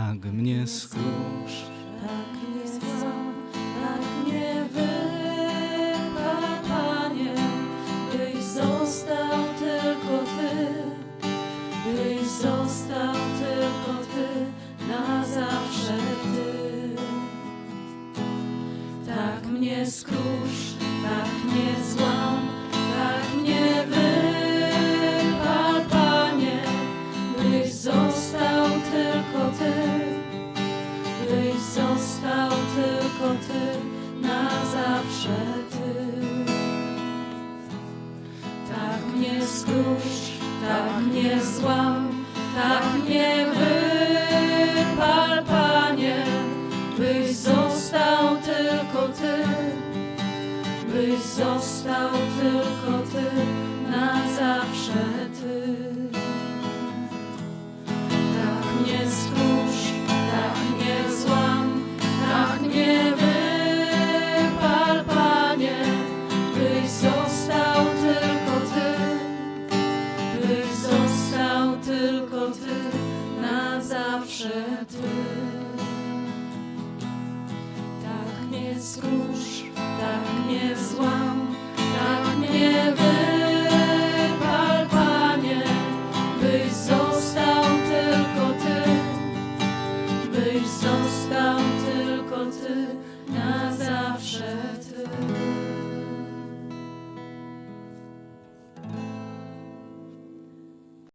tak mnie skrusz. Tak nie złam, tak nie wypal, Panie, byś został tylko Ty, byś został tylko Ty, na zawsze Ty. Tak mnie skrusz, tak mnie złam, tak mnie wypal, Panie, byś został byś został tylko Ty, na zawsze Ty. Tak mnie skrusz, tak mnie złam, tak mnie wypal, Panie, byś został tylko Ty, byś został tylko Ty, na zawsze Ty. Tak mnie skrusz, zawsze Ty. Tak mnie skrusz, tak mnie złam,